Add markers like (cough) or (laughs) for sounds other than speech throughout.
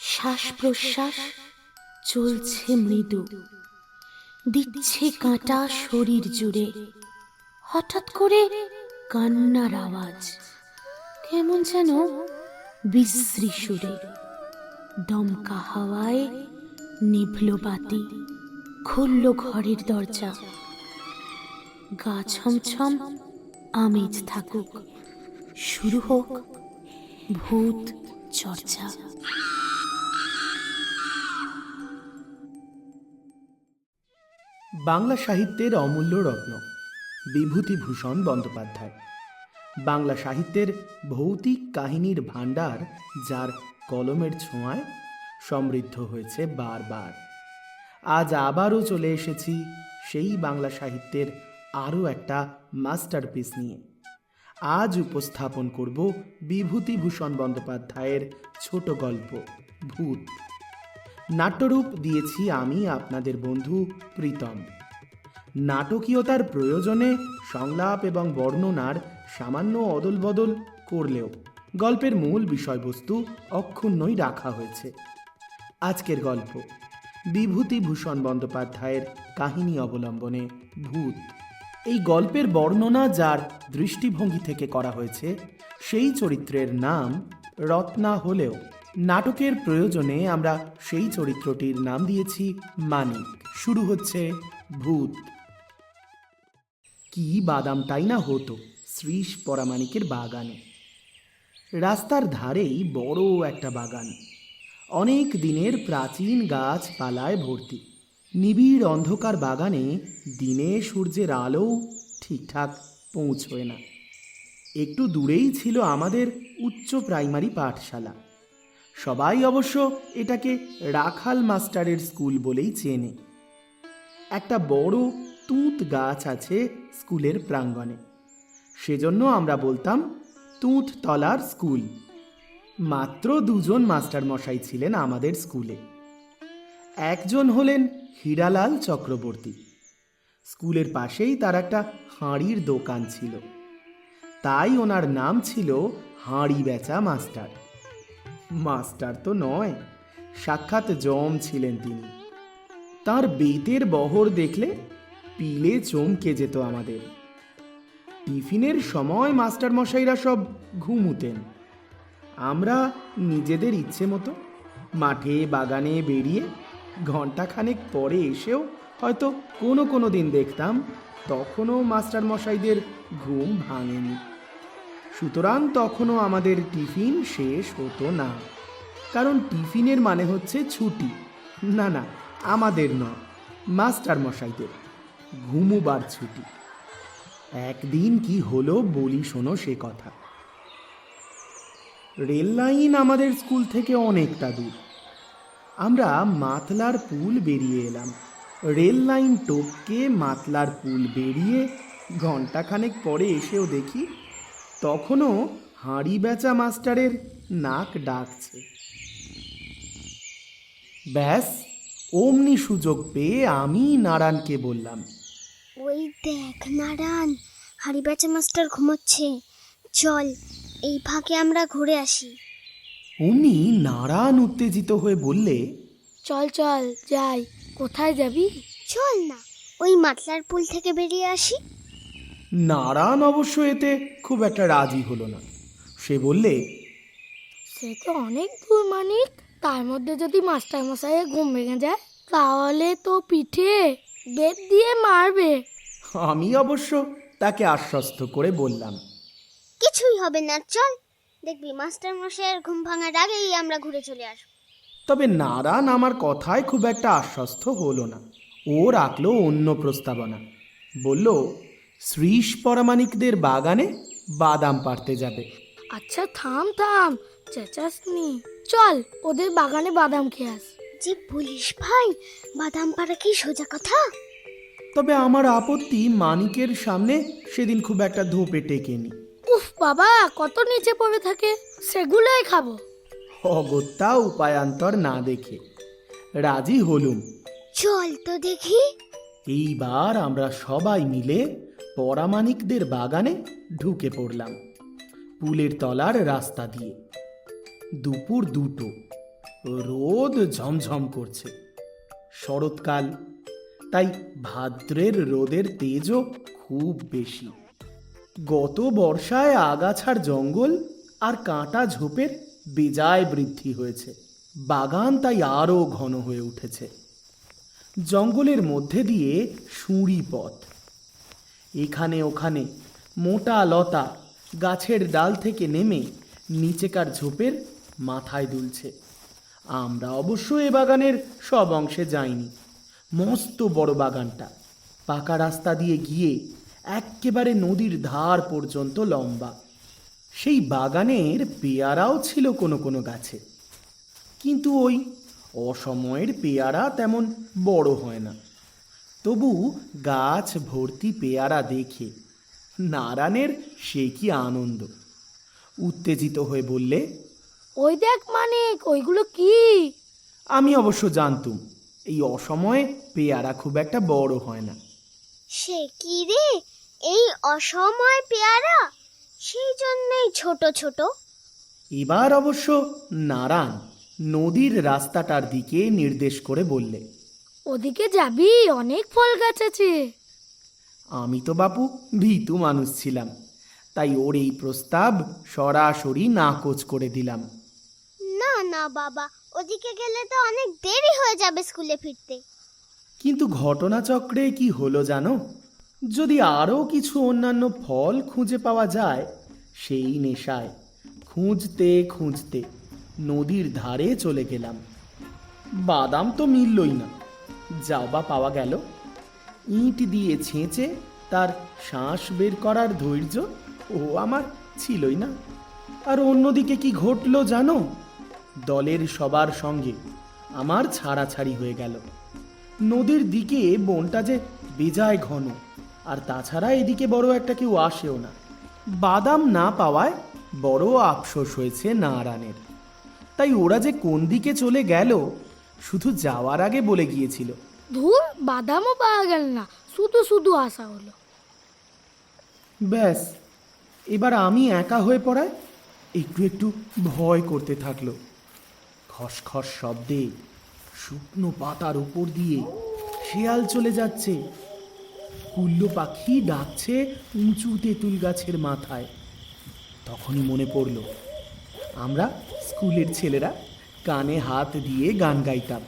শ্বাস প্রশ্বাস চলছে মৃদু। দিচ্ছে কাঁটা শরীর জুড়ে। হঠাৎ করে কান্নার আওয়াজ। কেমন যেন বিশ্রী সুরে। দমকা হাওয়ায় নিভল বাতি। খুলল ঘরের দরজা। গা ছমছম আমেজ থাকুক। শুরু হোক ভূত চর্চা। বাংলা সাহিত্যের অমূল্য রত্ন বিভূতিভূষণ বন্দ্যোপাধ্যায়। বাংলা সাহিত্যের ভৌতিক কাহিনীর ভাণ্ডার, যার কলমের ছোঁয়ায় সমৃদ্ধ হয়েছে বারবার। আজ আবারও চলে এসেছি সেই বাংলা সাহিত্যের আরও একটা মাস্টারপিস নিয়ে। আজ উপস্থাপন করব বিভূতিভূষণ বন্দ্যোপাধ্যায়ের ছোট গল্প, ভূত। নাট্যরূপ দিয়েছি আমি আপনাদের বন্ধু প্রীতম। নাটকীয়তার প্রয়োজনে সংলাপ এবং বর্ণনার সামান্য অদলবদল করলেও গল্পের মূল বিষয়বস্তু অক্ষুণ্ণই রাখা হয়েছে। আজকের গল্প, বিভূতিভূষণ বন্দ্যোপাধ্যায়ের কাহিনী অবলম্বনে ভূত। এই গল্পের বর্ণনা যার দৃষ্টিভঙ্গি থেকে করা হয়েছে, সেই চরিত্রের নাম রত্না হলেও। নাটকের প্রয়োজনে আমরা সেই চরিত্রটির নাম দিয়েছি মানিক। শুরু হচ্ছে ভূত। কি বাদামটাই না হতো শ্রীশ পরামানিকের বাগানে। রাস্তার ধারেই বড় একটা বাগান। অনেক দিনের প্রাচীন গাছপালায় ভর্তি। নিবিড় অন্ধকার বাগানে দিনে সূর্যের আলো ঠিকঠাক পৌঁছয় না। একটু দূরেই ছিল আমাদের উচ্চ প্রাইমারি পাঠশালা। সবাই অবশ্য এটাকে রাখাল মাস্টারের স্কুল বলেই চেনে। একটা বড় তুঁত গাছ আছে স্কুলের প্রাঙ্গণে। সেজন্য আমরা বলতাম তুঁত তলার স্কুল। মাত্র দুজন মাস্টার মশাই ছিলেন আমাদের স্কুলে। একজন হলেন হীরালাল চক্রবর্তী। স্কুলের পাশেই তার একটা হাঁড়ির দোকান ছিল। তাই ওনার নাম ছিল হাঁড়ি বেচা মাস্টার। মাস্টার তো নয়, সাক্ষাৎ জম ছিলেন তিনি। তার বেতের বহর দেখলে পিলে চমকে যেত আমাদের। টিফিনের সময় মাস্টার মশাইরা সব ঘুমুতেন। আমরা নিজেদের ইচ্ছে মতো মাঠে, বাগানে বেরিয়ে ঘন্টাখানেক পরে এসেও হয়তো কোনো কোনো দিন দেখতাম, তখনও মাস্টার মশাইদের ঘুম ভাঙেনি। সুতরাং তখনও আমাদের টিফিন শেষ হতো না। কারণ টিফিনের মানে হচ্ছে ছুটি। না না, আমাদের নয় মাস্টার মশাইদের ঘুমুবার ছুটি। একদিন কি হলো বলি শোনো সে কথা। রেল লাইন আমাদের স্কুল থেকে অনেকটা দূর। আমরা মাতলার পুল বেরিয়ে এলাম। রেল লাইন টপকে মাতলার পুল বেরিয়ে ঘন্টাখানেক পরে এসেও দেখি তখনও হাঁড়ি বেচা মাস্টারের নাক ডাকছে। ব্যাস অমনি সুযোগ পেয়ে আমি নারায়ণকে বললাম ওই দেখ নারায়ণ হাঁড়ি বেচা মাস্টার ঘুমোচ্ছে। চল এই ফাঁকে আমরা ঘুরে আসি। অমনি নারায়ণ উত্তেজিত হয়ে বললে চল চল যাই। কোথায় যাবি? চল না ওই মাতলার পুল থেকে বেরিয়ে আসি। নারায়ণ অবশ্য এতে খুব একটা রাজি হলো না। সে বললে সে তো অনেক দূর মানিক তার মধ্যে যদি মাস্টার মশাইয়ের ঘুম ভেঙে যায় তাহলে তো পিঠে বেত দিয়ে মারবে। আমি অবশ্য তাকে আশ্বস্ত করে বললাম। কিছুই হবে না চল। দেখবি মাস্টার মশাইয়ের ঘুম ভাঙার আগেই আমরা ঘুরে চলে আসব। তবে নারায়ণ আমার কথায় খুব একটা আশ্বস্ত হলো না। ও রাখল অন্য প্রস্তাবনা। বলল শ্রীশ পরামানিকদের বাগানে বাদাম পাড়তে যাবে। আচ্ছা থাম থাম চেঁচাসনি। চল ওদের বাগানে বাদাম খেয়ে আস। যে বলিস ভাই বাদাম পাড়া কি সোজা কথা? তবে আমার আপত্তি মানিকের সামনে সেদিন খুব একটা ধোপে টেকেনি। উফ বাবা কত নিচে পড়ে থাকে সেগুলোই খাব। অগত্যা উপায়ান্তর না দেখে। রাজি হলুম। চল তো দেখি। এইবার আমরা সবাই মিলে পরামানিকদের বাগানে ঢুকে পড়লাম, পুলের তলার রাস্তা দিয়ে। দুপুর দুটো, রোদ ঝমঝম করছে। শরৎকাল, তাই ভাদ্রের রোদের তেজও খুব বেশি। গত বর্ষায় আগাছার জঙ্গল আর কাঁটা ঝোপের বেজায় বৃদ্ধি হয়েছে। বাগান তাই আরও ঘন হয়ে উঠেছে। জঙ্গলের মধ্যে দিয়ে সুঁড়ি পথ। এখানে ওখানে মোটা লতা গাছের ডাল থেকে নেমে নিচেকার ঝোপের মাথায় দুলছে। আমরা অবশ্য এ বাগানের সব অংশে যাইনি। মস্ত বড় বাগানটা। পাকা রাস্তা দিয়ে গিয়ে এক্কেবারে নদীর ধার পর্যন্ত লম্বা। সেই বাগানের পেয়ারাও ছিল কোনো কোনো গাছে। কিন্তু ওই অসময়ের পেয়ারা তেমন বড় হয় না। তবু গাছ ভর্তি পেয়ারা দেখে নারায়ণের সে কি আনন্দ। উত্তেজিত হয়ে বললে ওই দেখ মানিক ওইগুলো কি? আমি অবশ্য জানতুম এই অসময়ে পেয়ারা খুব একটা বড় হয় না। সে কি রে? এই অসময় পেয়ারা? সেই জন্যই ছোট ছোট? এবার অবশ্য নারায়ণ নদীর রাস্তাটার দিকে নির্দেশ করে বললে ওদিকে যাবি? অনেক ফল গাছ আছে। আমি তো বাপু ভীতু মানুষ ছিলাম তাই ওর এই প্রস্তাব সরাসরি নাকচ করে দিলাম। না না বাবা ওদিকে গেলে তো অনেক দেরি হয়ে যাবে স্কুলে ফিরতে। কিন্তু ঘটনাচক্রে কি হলো জানো? যদি আরও কিছু অন্যান্য ফল খুঁজে পাওয়া যায় সেই নেশায় খুঁজতে খুঁজতে নদীর ধারে চলে গেলাম। বাদাম তো মিললই না। যাও বা পাওয়া গেল। ইঁট দিয়ে ছেঁচে তার শ্বাস বের করার ধৈর্য ও আমার ছিলই না। আর অন্যদিকে কি ঘটলো জানো? দলের সবার সঙ্গে আমার ছাড়াছাড়ি হয়ে গেল। নদীর দিকে বনটা যে বেজায় ঘন, আর তাছাড়া এদিকে বড় একটা কেউ আসেও না। বাদাম না পাওয়ায় বড় আফসোস হয়েছে নারায়ণের। তাই ওরা যে কোন দিকে চলে গেল শুধু যাওয়ার আগে বলে গিয়েছিল। ধুর বাদামও পাওয়া গেল না। শুধু শুধু আসা হলো। ব্যাস এবার আমি একা হয়ে পড়ায় একটু একটু ভয় করতে থাকল। খসখস শব্দে শুকনো পাতার উপর দিয়ে শেয়াল চলে যাচ্ছে। কুল্লো পাখি ডাকছে উঁচু তেঁতুল গাছের মাথায়। তখনই মনে পড়ল আমরা স্কুলের ছেলেরা কানে হাত দিয়ে গান গাইতাম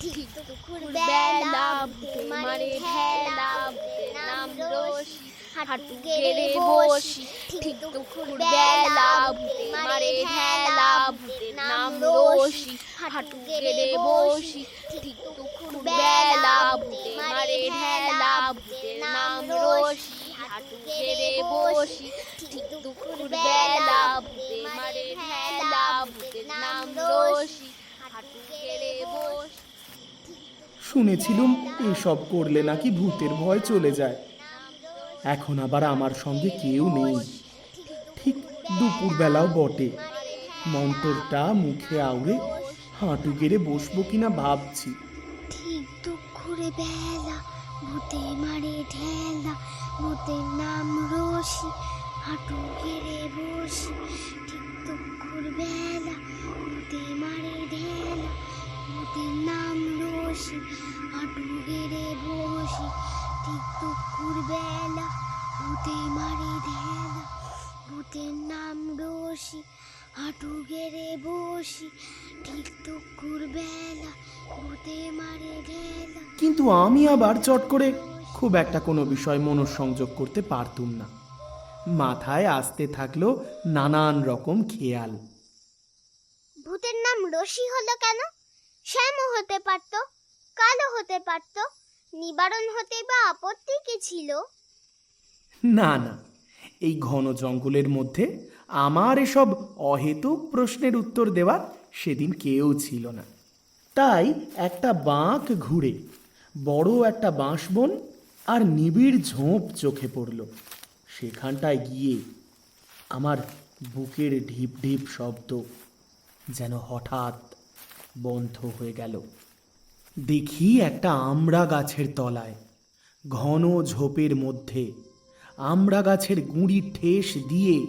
ঠিক দুপুর বেলা ভূতে মারে ঠেলা ভূতের নাম রশি হাঁটু গেড়ে বসি ঠিক দুপুর বেলা হাঁটু বসি শুনেছিলুম এসব করলে নাকি ভূতের ভয় চলে যায়। এখন আবার আমার সঙ্গে কেউ নেই। ঠিক দুপুরবেলাও বটে। মন্তরটা মুখে আউড়ে হাঁটু গেড়ে বসবো কিনা ভাবছি। ঠিক দুপুরে বেলা ভূতে মারে ঢেলা ভূতের নাম রশি হাঁটু গেড়ে বসি। ঠিক দুপুর বেলা ভূতে মারে ঢেলা ভূতের নাম রশি হাঁটু গেড়ে বসি, ঠিক দুপুর বেলা ভূতে মারে ঢেলা ভূতের নাম রশি হাঁটু গেড়ে বসি, ঠিক দুপুর বেলা ভূতে মারে ঢেলা। কিন্তু আমি আবার চট করে খুব একটা কোনো বিষয় মনঃসংযোগ করতে পারতুম না। মাথায় আসতে থাকল নানান রকম খেয়াল। রশি হলো কেন? শ্যামও হতে পারতো কালো হতে পারতো, নিবারণ হতে বা আপত্তি কি ছিল? না না, এই ঘন জঙ্গলের মধ্যে আমার এসব অহেতুক প্রশ্নের উত্তর দেওয়ার সেদিন কেউ ছিল না। তাই একটা বাঁক ঘুরে, বড় একটা বাঁশবন আর নিবিড় ঝোঁপ চোখে পড়ল। সেখানটায় গিয়ে আমার বুকের ঢিপ ঢিপ শব্দ যেন হঠাৎ বন্ধ হয়ে গেল। দেখি একটা আমড়া গাছের তলায়, ঘন ঝোপের মধ্যে, আমড়া গাছের গুঁড়ি ঠেস দিয়ে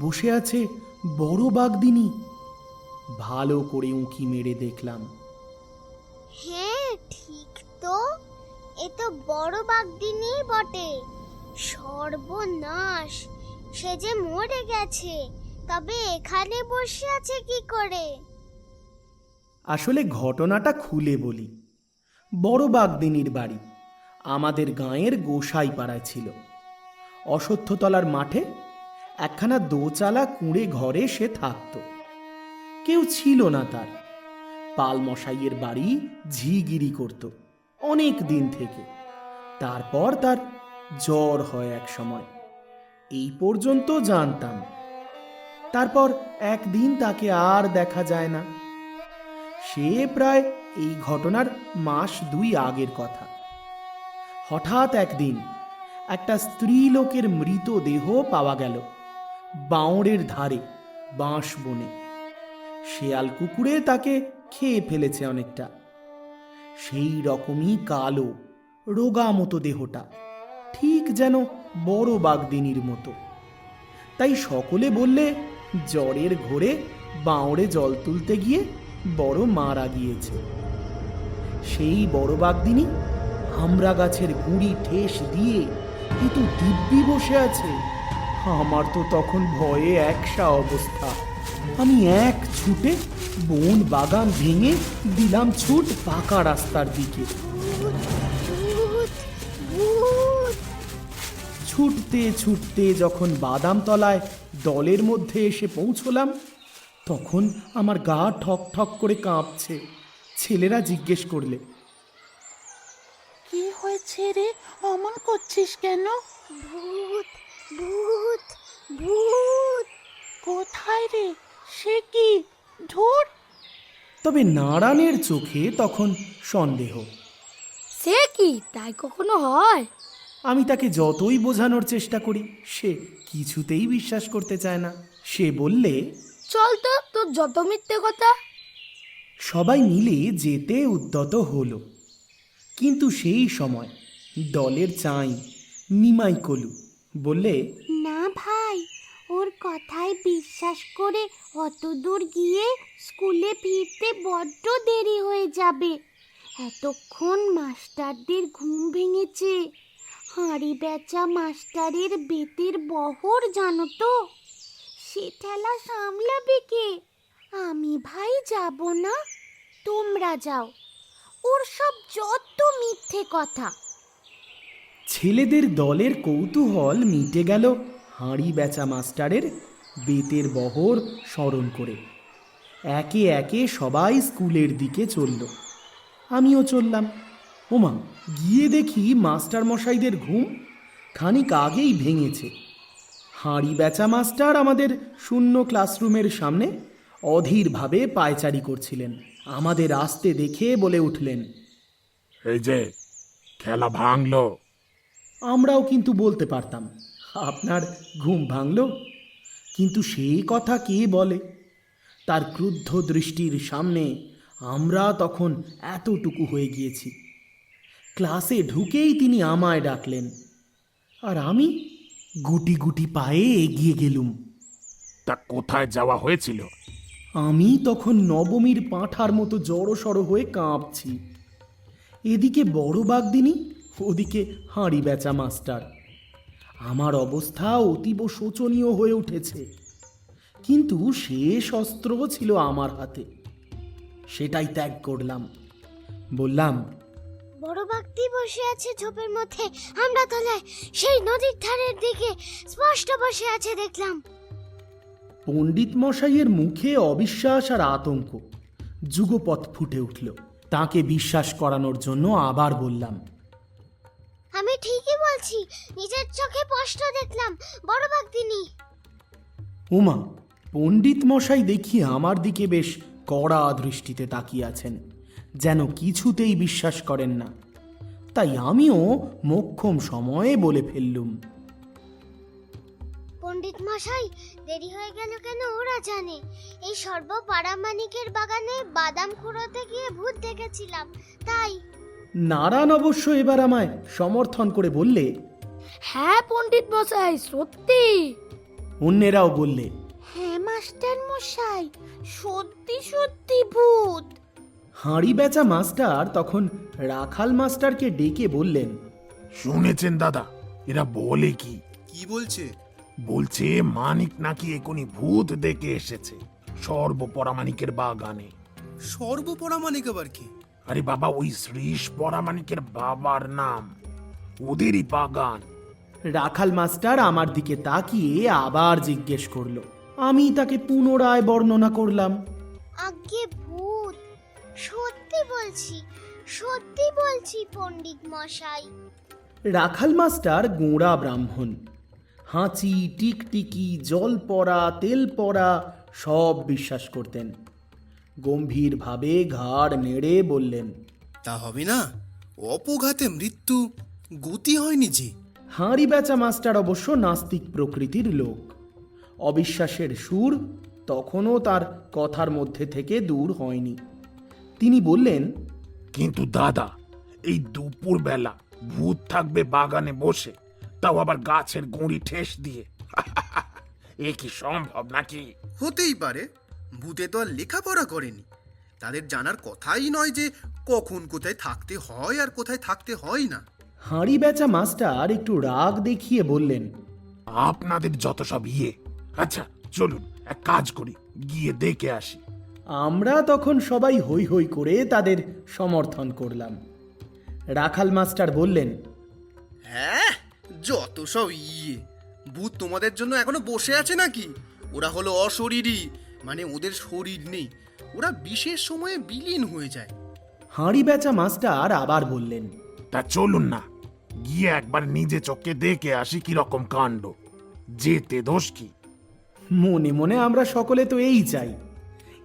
বসে আছে বড় বাগদিনী। ভালো করে উঁকি মেরে দেখলাম। হ্যাঁ ঠিক তো। এ তো বড় বাগদিনী বটে। সর্বনাশ, সে যে মরে গেছে। তবে এখানে বসে আছে কি করে? আসলে ঘটনাটা খুলে বলি। বড় বাগদিনীর বাড়ি। আমাদের গাঁয়ের গোসাই পাড়ায় ছিল। অশ্বত্থতলার মাঠে একখানা দোচালা কুঁড়ে ঘরে সে থাকত। কেউ ছিল না তার। পাল মশাইয়ের বাড়ি ঝিগিরি করত অনেক দিন থেকে। তারপর তার জ্বর হয় এক সময়। এই পর্যন্ত জানতাম তারপর একদিন তাকে আর দেখা যায় না। সে প্রায় এই ঘটনার মাস দুই আগের কথা। হঠাৎ একদিন একটা স্ত্রী লোকের মৃতদেহ পাওয়া গেল বাঁওড়ের ধারে, বাঁশ বনে। শেয়াল কুকুরে তাকে খেয়ে ফেলেছে অনেকটা। সেই রকমই কালো রোগা মতো দেহটা, ঠিক যেন বড় বাগদিনীর মতো। তাই সকলে বললে জ্বরের ঘোরে বাঁড়ে জল তুলতে গিয়ে বড় মারা গিয়েছে। সেই বড় বাগদিনী আমরা গাছের গুঁড়ি ঠেস দিয়ে কিন্তু দিব্যি বসে আছে। আমার তো তখন ভয়ে একসা অবস্থা। আমি এক ছুটে বন বাগান ভেঙে দিলাম ছুট পাকা রাস্তার দিকে। ছুটতে ছুটতে যখন বাদাম তলায় দলের মধ্যে এসে পৌঁছলাম। তখন আমার গা ঠক ঠক করে কাঁপছে। ছেলেরা জিজ্ঞেস করলে কি হয়েছে রে? অমন করছিস কেন? ভূত ভূত ভূত কোথায় রে? সে কি? ধুর! তবে নারায়ণের চোখে তখন সন্দেহ। সে কি? তাই কখনো হয়? আমি তাকে যতই বোঝানোর চেষ্টা করি সে কিছুতেই বিশ্বাস করতে চায় না। সে বললে চল তো তোর যত মিথ্যে কথা। সবাই মিলে যেতে উদ্যত হলো। কিন্তু সেই সময় দলের চাই নিমাই কলু বললে না ভাই ওর কথায় বিশ্বাস করে অত দূর গিয়ে স্কুলে ফিরতে বড্ড দেরি হয়ে যাবে। এতক্ষণ মাস্টারদের ঘুম ভেঙেছে। হাঁড়ি বেচা মাস্টারের বেতের বহর জানো তো? সে ঠেলা সামলাবে কে? আমি ভাই যাব না। তোমরা যাও। ওর সব যত মিথ্যে কথা। ছেলেদের দলের কৌতূহল মিটে গেল হাঁড়ি বেচা মাস্টারের বেতের বহর স্মরণ করে। একে একে সবাই স্কুলের দিকে চলল। আমিও চললাম। ওমা গিয়ে দেখি মাস্টার মশাইদের ঘুম খানিক আগেই ভেঙেছে। হাঁড়ি বেচা মাস্টার আমাদের শূন্য ক্লাসরুমের সামনে অধীরভাবে পায়চারি করছিলেন আমাদের আসতে দেখে বলে উঠলেন এই যে খেলা ভাঙলো। আমরাও কিন্তু বলতে পারতাম আপনার ঘুম ভাঙল। কিন্তু সেই কথা কে বলে? তার ক্রুদ্ধ দৃষ্টির সামনে আমরা তখন এতটুকু হয়ে গিয়েছি। ক্লাসে ঢুকেই তিনি আমায় ডাকলেন। আর আমি গুটি গুটি পায়ে এগিয়ে গেলুম। তা কোথায় যাওয়া হয়েছিল? আমি তখন নবমীর পাঁঠার মতো জড়সড় হয়ে কাঁপছি। এদিকে বড় বাগদিনী ওদিকে হাঁড়ি বেচা মাস্টার। আমার অবস্থা অতীব শোচনীয় হয়ে উঠেছে। কিন্তু শেষ অস্ত্র ছিল আমার হাতে। সেটাই ত্যাগ করলাম। বললাম বড় বাগদি বসে আছে ঝোপের মধ্যে। আমরা তলায় সেই নদীর ধারের দিকে স্পষ্ট বসে আছে দেখলাম। পণ্ডিত মশাইয়ের মুখে অবিশ্বাস আর আতঙ্ক। যুগপথ ফুটে উঠল। তাকে বিশ্বাস করানোর জন্য আবার বললাম আমি ঠিকই বলছি নিজের চোখে স্পষ্ট দেখলাম বড় বাগদিনী। উমা পণ্ডিত মশাই দেখি আমার দিকে বেশ কড়া দৃষ্টিতে তাকিয়ে আছেন। যেন কিছুতেই বিশ্বাস করেন না। তাই আমিও মোক্ষম সময়ে বলে ফেললুম। পণ্ডিত মশাই দেরি হয়ে গেল কেন ওরা জানে? এই সর্ব পাড়ামানিকের বাগানে বাদাম কুড়োতে গিয়ে ভূত দেখেছিলাম তাই। নারায়ণ অবশ্য এবার আমায় সমর্থন করে বললে হ্যাঁ পণ্ডিত মশাই সত্যি। অন্যেরাও বললে হ্যাঁ মাস্টার মশাই সত্যি সত্যি ভূত। হাঁড়ি বেচা মাস্টার তখন রাখাল মাস্টারকে ডেকে বললেন শুনেছেন দাদা এরা বলে কি? কি বলছে? বলছে মানিক নাকি এখনই ভূত দেখে এসেছে সর্বপরামানিকের বাগানে। সর্বপরামানিক আবার কি? আরে বাবা ওই শ্রীশ পরামানিকের বাবার নাম ওদেরই বাগান। রাখাল মাস্টার আমার দিকে তাকিয়ে আবার জিজ্ঞেস করল আমি তাকে পুনরায় বর্ণনা করলাম? আগে সত্যি বলছি সত্যি বলছি পণ্ডিত মশাই। রাখাল মাস্টার গোঁড়া ব্রাহ্মণ। হাঁচি টিকটিকি জল পড়া তেল পড়া সব বিশ্বাস করতেন। গম্ভীরভাবে ঘাড় নেড়ে বললেন তা হবে না অপঘাতে মৃত্যু গতি হয়নি যে। হাঁড়ি বেচা মাস্টার অবশ্য নাস্তিক প্রকৃতির লোক। অবিশ্বাসের সুর তখনও তার কথার মধ্যে থেকে দূর হয়নি। তিনি বললেন কিন্তু দাদা এই দুপুর বেলা ভূত থাকবে বাগানে বসে তাও আবার গাছের গুঁড়ি ঠেস দিয়ে। (laughs) এ কি সম্ভব নাকি? হতেই পারে ভূতে তো আর লেখাপড়া করেনি। তাদের জানার কথাই নয় যে কখন কোথায় থাকতে হয় আর কোথায় থাকতে হয় না। হাঁড়ি বেচা মাস্টার একটু রাগ দেখিয়ে বললেন আপনাদের যত সব ইয়ে। আচ্ছা চলুন এক কাজ করি গিয়ে দেখে আসি। আমরা তখন সবাই হই হই করে তাদের সমর্থন করলাম। রাখাল মাস্টার বললেন হ্যাঁ যত সব ইয়ে। ভূত তোমাদের জন্য এখনও বসে আছে নাকি? ওরা হলো অশরীরী মানে ওদের শরীর নেই। ওরা বিশেষ সময়ে বিলীন হয়ে যায়। হাঁড়ি বেচা মাস্টার আবার বললেন তা চলুন না গিয়ে একবার নিজে চোখে দেখে আসি কি রকম কাণ্ড। যেতে দোষ কি? মনে মনে আমরা সকলে তো এই চাই।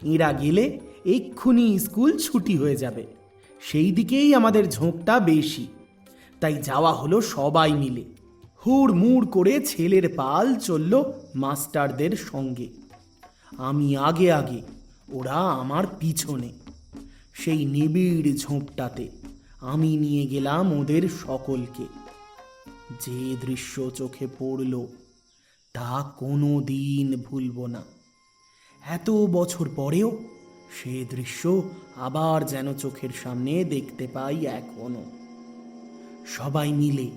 এরা গেলে এক্ষুনি স্কুল ছুটি হয়ে যাবে। সেই দিকেই আমাদের ঝোঁকটা বেশি। তাই যাওয়া হলো সবাই মিলে। হুড় মুড় করে ছেলের পাল চলল মাস্টারদের সঙ্গে। আমি আগে আগে, ওরা আমার পিছনে। সেই নিবিড় ঝোঁপটাতে আমি নিয়ে গেলাম ওদের সকলকে। যে দৃশ্য চোখে পড়ল, তা কোনো দিন ভুলব না। এত বছর পরেও সে দৃশ্য আবার যেন চোখের সামনে দেখতে পাই এখনও। সবাই মিলে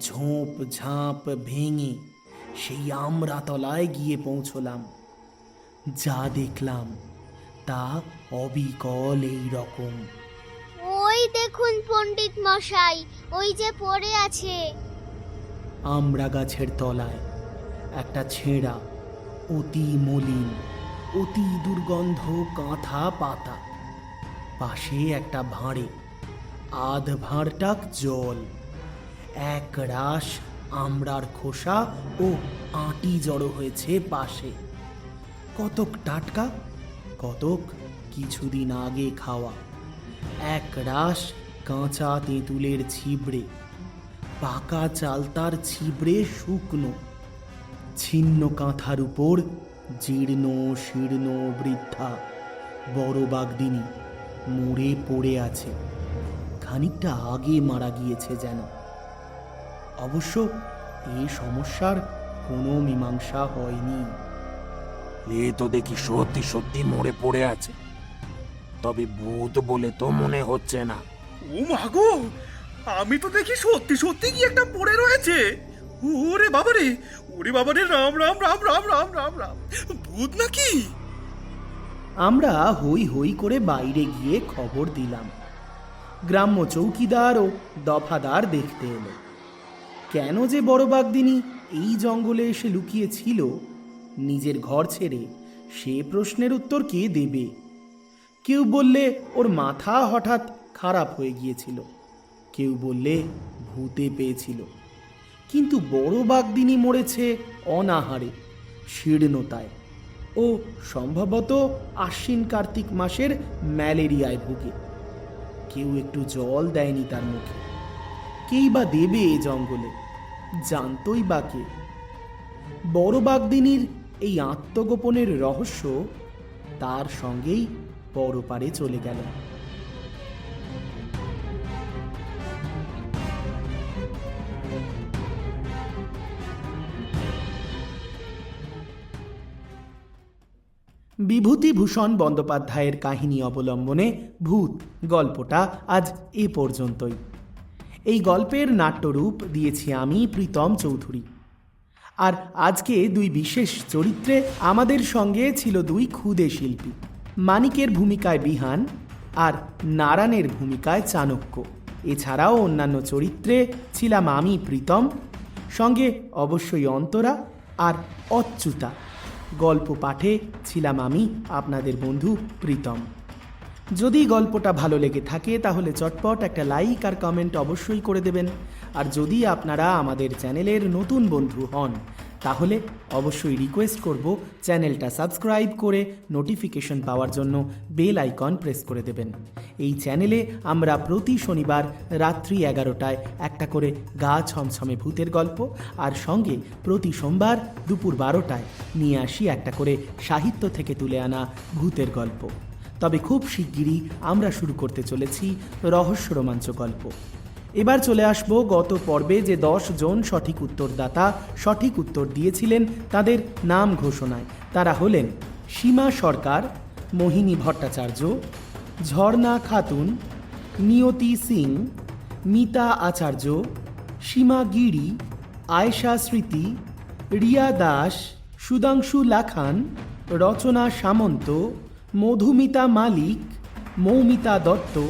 ঝোঁপ ঝাঁপ ভেঙে সেই আমরাতলায় গিয়ে পৌঁছলাম। যা দেখলাম তা অবিকল এই রকম। ওই দেখুন পণ্ডিত মশাই ওই যে পড়ে আছে। আমরা গাছের তলায় একটা ছেঁড়া অতি মলিন অতি দুর্গন্ধ কাঁথা পাতা। পাশে একটা ভাঁড়ে, আধ ভাঁড়টাক জল। এক রাস আমড়ার খোসা ও আঁটি জড়ো হয়েছে পাশে। কতক টাটকা, কতক কিছুদিন আগে খাওয়া। এক রাস কাঁচা তেঁতুলের ছিবড়ে, পাকা চালতার ছিবড়ে শুকনো। ছিন্ন কাঁথার উপর জীর্ণ শীর্ণ বৃদ্ধা বড় বাগদিনী মরে পড়ে আছে। খানিকটা আগে মারা গিয়েছে যেন। অবশ্য এই সমস্যার কোনো মীমাংসা হয়নি। এ তো দেখি সত্যি সত্যি মরে পড়ে আছে। তবে ভূত বলে তো মনে হচ্ছে না। ও মাগো আমি তো দেখি সত্যি সত্যি কি একটা পড়ে রয়েছে। ওরে বাবারে ওরে বাবারে, রাম রাম রাম রাম রাম রাম রাম। ভূত নাকি? আমরা হই হই করে বাইরে গিয়ে খবর দিলাম। গ্রাম্য চৌকিদার ও দফাদার দেখতে এলো। কেন যে বড় বাগদিনী এই জঙ্গলে এসে লুকিয়েছিল, নিজের ঘর ছেড়ে সে প্রশ্নের উত্তর কে দেবে? কেউ বললে ওর মাথা হঠাৎ খারাপ হয়ে গিয়েছিল। কেউ বললে ভূতে পেয়েছিল। কিন্তু বড় বাগদিনী মরেছে অনাহারে, শীর্ণতায়। ও সম্ভবত আশ্বিন কার্তিক মাসের ম্যালেরিয়ায় ভুগে। কেউ একটু জল দেয়নি তার মুখে। কেই বা দেবে এ জঙ্গলে? জানতই বা কে? বড় বাগদিনীর এই আত্মগোপনের রহস্য তার সঙ্গেই পরপারে চলে গেল। বিভূতিভূষণ বন্দ্যোপাধ্যায়ের কাহিনী অবলম্বনে ভূত গল্পটা আজ এ পর্যন্তই। এই গল্পের নাট্যরূপ দিয়েছি আমি প্রীতম চৌধুরী। আর আজকে দুই বিশেষ চরিত্রে আমাদের সঙ্গে ছিল দুই ক্ষুদে শিল্পী, মানিকের ভূমিকায় বিহান আর নারায়ণের ভূমিকায় চাণক্য। এছাড়াও অন্যান্য চরিত্রে ছিলাম আমি প্রীতম, সঙ্গে অবশ্যই অন্তরা আর অচ্যুতা। গল্প পাঠে ছিলাম আমি, আপনাদের বন্ধু প্রীতম। যদি গল্পটা ভালো লেগে থাকে, তাহলে চটপট একটা লাইক আর কমেন্ট অবশ্যই করে দেবেন। আর যদি আপনারা আমাদের চ্যানেলের নতুন বন্ধু হন তাহলে অবশ্যই রিকোয়েস্ট করব চ্যানেলটা সাবস্ক্রাইব করে নোটিফিকেশন পাওয়ার জন্য বেল আইকন প্রেস করে দেবেন। এই চ্যানেলে আমরা প্রতি শনিবার রাত্রি এগারোটায় একটা করে গা ছমছমে ভূতের গল্প আর সঙ্গে প্রতি সোমবার দুপুর বারোটায় নিয়ে আসি একটা করে সাহিত্য থেকে তুলে আনা ভূতের গল্প। তবে খুব শিগগিরই আমরা শুরু করতে চলেছি রহস্য রোমাঞ্চ গল্প। এবার চলে আসব গত পর্বে যে দশ জন সঠিক উত্তরদাতা সঠিক উত্তর দিয়েছিলেন তাদের নাম ঘোষণায়। তারা হলেন সীমা সরকার, মোহিনী ভট্টাচার্য, ঝর্ণা খাতুন, নিয়তি সিং, মিতা আচার্য, সীমা গিরি, আয়েশা স্মৃতি, রিয়া দাস, সুধাংশু লাখান, রচনা সামন্ত, মধুমিতা মালিক, মৌমিতা দত্ত,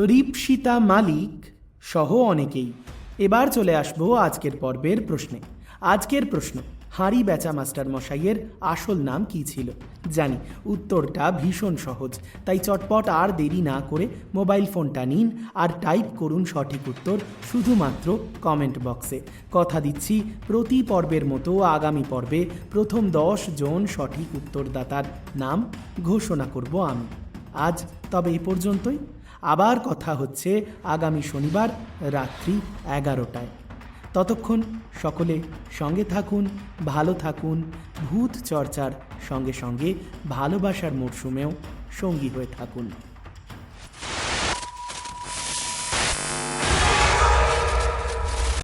রিপসিতা মালিক সহ অনেকেই। এবার চলে আসব আজকের পর্বের প্রশ্নে। আজকের প্রশ্ন, হাঁড়ি বেচা মাস্টার মশাইয়ের আসল নাম কি ছিল? জানি, উত্তরটা ভীষণ সহজ, তাই চটপট আর দেরি না করে মোবাইল ফোনটা নিন আর টাইপ করুন সঠিক উত্তর শুধুমাত্র কমেন্ট বক্সে। কথা দিচ্ছি প্রতি পর্বের মতো আগামী পর্বে প্রথম দশ জন সঠিক উত্তরদাতার নাম ঘোষণা করব আমি। আজ তবে এ পর্যন্তই। আবার কথা হচ্ছে আগামী শনিবার রাত্রি এগারোটায়। ততক্ষণ সকলে সঙ্গে থাকুন, ভালো থাকুন, ভূত চর্চার সঙ্গে সঙ্গে ভালোবাসার মরশুমেও সঙ্গী হয়ে থাকুন।